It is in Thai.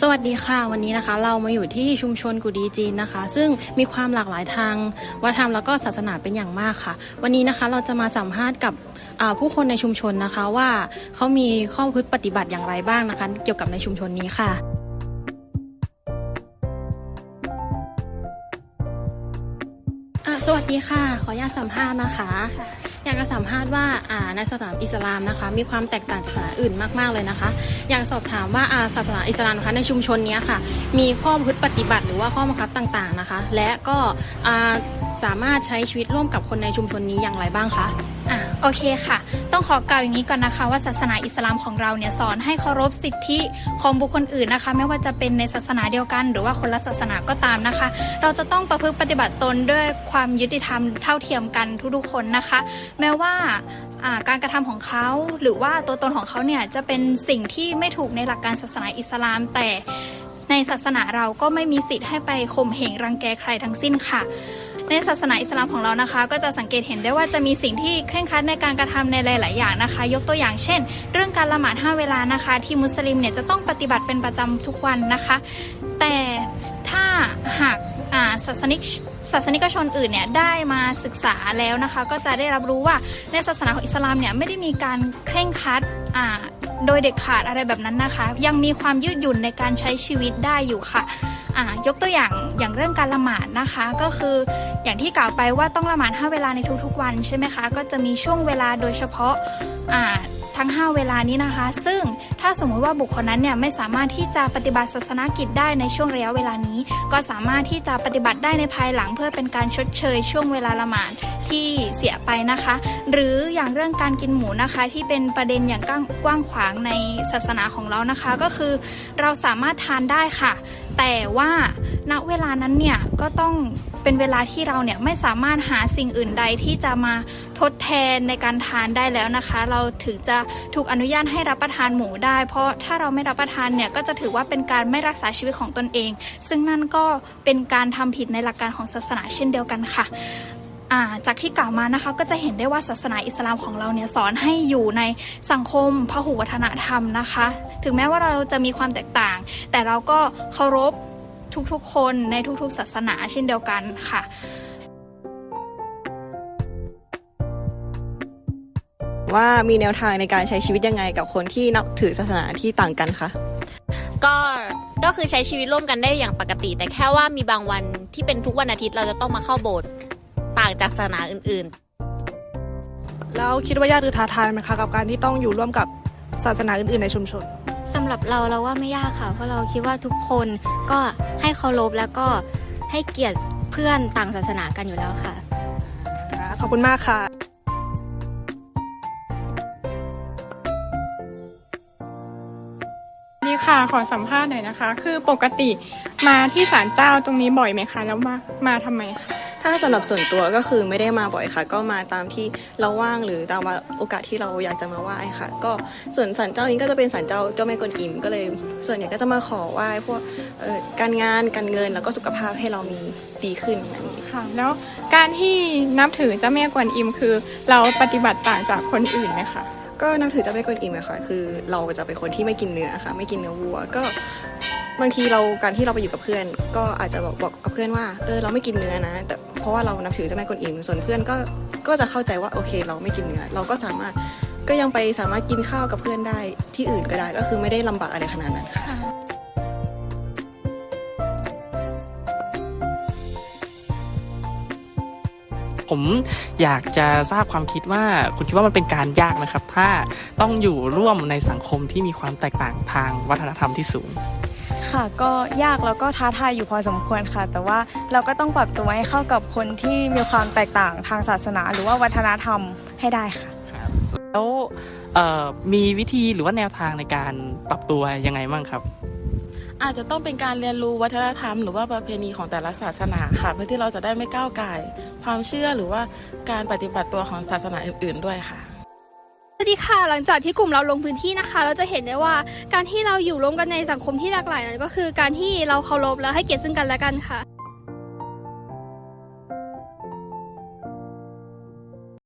สวัสดีค่ะวันนี้นะคะ เรามาอยู่ที่ชุมชนกุดีจีนนะคะ ซึ่งมีความหลากหลายทางวัฒนธรรมแล้วก็ศาสนาเป็นอย่างมากค่ะ วันนี้นะคะเราจะมาสัมภาษณ์กับผู้คนในชุมชนนะคะว่าเขามีข้อพฤติปฏิบัติอย่างไรบ้างนะคะ เกี่ยวกับในชุมชนนี้ค่ะ สวัสดีค่ะ ขออนุญาตสัมภาษณ์นะคะ อยากจะสัมภาษณ์ว่าอ่าในศาสนาอิสลามนะคะ มีความแตกต่างจากศาสนาอื่นมากๆเลยนะคะ อยากสอบถามว่าอ่าศาสนาอิสลามนะคะในชุมชนนี้ค่ะ มีข้อพฤติปฏิบัติหรือว่าข้อบังคับต่างๆนะคะ และก็อ่าสามารถใช้ชีวิตร่วมกับคนในชุมชนนี้อย่างไรบ้างคะอะโอเคค่ะ ต้องขอกล่าวอย่างนี้ก่อนนะคะ ว่าศาสนาอิสลามของเราเนี่ยสอนให้เคารพสิทธิของบุคคลอื่นนะคะ ไม่ว่าจะเป็นในศาสนาเดียวกัน หรือว่าคนละศาสนาก็ตามนะคะ เราจะต้องประพฤติปฏิบัติตนด้วยความยุติธรรมเท่าเทียมกันทุกๆคนนะคะ แม้ว่าการกระทำของเขาหรือว่าตัวตนของเขาเนี่ยจะเป็นสิ่งที่ไม่ถูกในหลักการศาสนาอิสลามแต่ในศาสนาเราก็ไม่มีสิทธิ์ให้ไปข่มเหงรังแกใครทั้งสิ้นค่ะ ในศาสนาอิสลามของเรานะคะ ก็จะสังเกตเห็นได้ว่าจะมีสิ่งที่เคร่งครัดในการกระทำในหลาย ๆ อย่างนะคะ ยกตัวอย่างเช่น เรื่องการละหมาดห้าเวลานะคะ ที่มุสลิมเนี่ยจะต้องปฏิบัติเป็นประจำทุกวันนะคะ แต่ถ้าหากศาสนิกศาสนิกชนอื่นเนี่ยได้มาศึกษาแล้วนะคะ ก็จะได้รับรู้ว่าในศาสนาของอิสลามเนี่ยไม่ได้มีการเคร่งครัดโดยเด็ดขาดอะไรแบบนั้นนะคะ ยังมีความยืดหยุ่นในการใช้ชีวิตได้อยู่ค่ะ ยกตัวอย่างอย่างเรื่องการละหมาดนะคะ ก็คืออย่างที่กล่าวไปว่าต้องละหมาด5เวลาในทุกๆวันใช่ไหมคะ ก็จะมีช่วงเวลาโดยเฉพาะอ่า ทั้ง 5 เวลานี้นะคะ ซึ่งถ้าสมมุติว่าบุคคลนั้นเนี่ยไม่สามารถที่จะปฏิบัติศาสนกิจได้ในช่วงระยะเวลานี้ ก็สามารถที่จะปฏิบัติได้ในภายหลัง เพื่อเป็นการชดเชยช่วงเวลาละหมาดที่เสียไปนะคะ หรืออย่างเรื่องการกินหมูนะคะ ที่เป็นประเด็นอย่างกว้างขวางในศาสนาของเรานะคะ ก็คือเราสามารถทานได้ค่ะ แต่ว่าณเวลานั้นเนี่ยก็ต้อง เป็นเวลาที่เราเนี่ยไม่สามารถหาสิ่งอื่นใดที่จะมาทดแทนในการทานได้แล้วนะคะ เราถึงจะถูกอนุญาตให้รับประทานหมูได้ เพราะถ้าเราไม่รับประทานเนี่ยก็จะถือว่าเป็นการไม่รักษาชีวิตของตนเอง ซึ่งนั่นก็เป็นการทำผิดในหลักการของศาสนาเช่นเดียวกันค่ะจากที่กล่าวมานะคะก็จะเห็นได้ว่าศาสนาอิสลามของเราเนี่ยสอนให้อยู่ในสังคมพหุวัฒนธรรมนะคะ ถึงแม้ว่าเราจะมีความแตกต่าง แต่เราก็เคารพ ทุกๆ คนในทุกๆ ศาสนาเช่นเดียวกันค่ะว่ามีแนวทางในการใช้ชีวิตยังไงกับคนที่นับถือศาสนาที่ต่างกันคะก็ก็คือใช้ชีวิตร่วมกันได้อย่างปกติ แต่แค่ว่ามีบางวันที่เป็นทุกวันอาทิตย์เราจะต้องมาเข้าโบสถ์ต่างจากศาสนาอื่นๆ แล้วคิดว่ายากหรือท้าทายไหมคะกับการที่ต้องอยู่ร่วมกับศาสนาอื่นๆในชุมชนสำ หรับเราเราว่าไม่ยากค่ะ เพราะเราคิดว่าทุกคนก็ให้เคารพแล้วก็ให้เกียรติเพื่อนต่างศาสนากันอยู่แล้วค่ะ ขอบคุณมากค่ะนี่ค่ะขอสัมภาษณ์หน่อยนะคะ คือปกติมาที่ศาลเจ้าตรงนี้บ่อยไหมคะ แล้วมามาทำไมคะ ถ้าสำหรับส่วนตัวก็คือไม่ได้มาบ่อยค่ะ ก็มาตามที่เราว่างหรือตามโอกาสที่เราอยากจะมาไหว้ค่ะ ก็ส่วนสันเจ้านี้ก็จะเป็นสันเจ้าเจ้าแม่กวนอิมก็เลย ส่วนใหญ่ก็จะมาขอไหว้พวกเอ่อการงานการเงินแล้วก็สุขภาพให้เรามีดีขึ้นนั่นเองค่ะ แล้วการที่นับถือเจ้าแม่กวนอิมคือ เราปฏิบัติต่างจากคนอื่นไหมคะก็นับถือเจ้าแม่กวนอิมอะค่ะ คือเราจะเป็นคนที่ไม่กินเนื้อค่ะ ไม่กินเนื้อวัวก็ บางทีเราการที่เราไปอยู่กับเพื่อน ก็อาจจะบอกบอกกับเพื่อนว่าเออเราไม่กินเนื้อนะ แต่เพราะว่าเรานับถือเจ้าแม่กวนอิมส่วนเพื่อนก็ก็จะเข้าใจว่าโอเค เราไม่กินเนื้อเราก็สามารถก็ยังไปสามารถกินข้าวกับเพื่อนได้ที่อื่นก็ได้ก็คือไม่ได้ลำบากอะไรขนาดนั้นค่ะผมอยากจะทราบความคิดว่าคุณคิดว่ามันเป็นการยากนะครับ ถ้าต้องอยู่ร่วมในสังคมที่มีความแตกต่างทางวัฒนธรรมที่สูง ค่ะก็ยากแล้วก็ท้าทายอยู่พอสมควรค่ะ แต่ว่าเราก็ต้องปรับตัวให้เข้ากับคนที่มีความแตกต่างทางศาสนา หรือว่าวัฒนธรรมให้ได้ค่ะ แล้วเอ่อมีวิธีหรือว่าแนวทางในการปรับตัวยังไงบ้างครับ อาจจะต้องเป็นการเรียนรู้วัฒนธรรม หรือว่าประเพณีของแต่ละศาสนาค่ะ เพื่อที่เราจะได้ไม่ก้าวไก่ายความเชื่อหรือว่าการปฏิบัติตัวของศาสนาอื่น ๆ ด้วยค่ะ สวัสดีค่ะหลังจากที่กลุ่มเราลงพื้นที่นะคะ เราจะเห็นได้ว่าการที่เราอยู่ร่วมกันในสังคมที่หลากหลายนั้นก็คือการที่เราเคารพและให้เกียรติซึ่งกันและกันค่ะ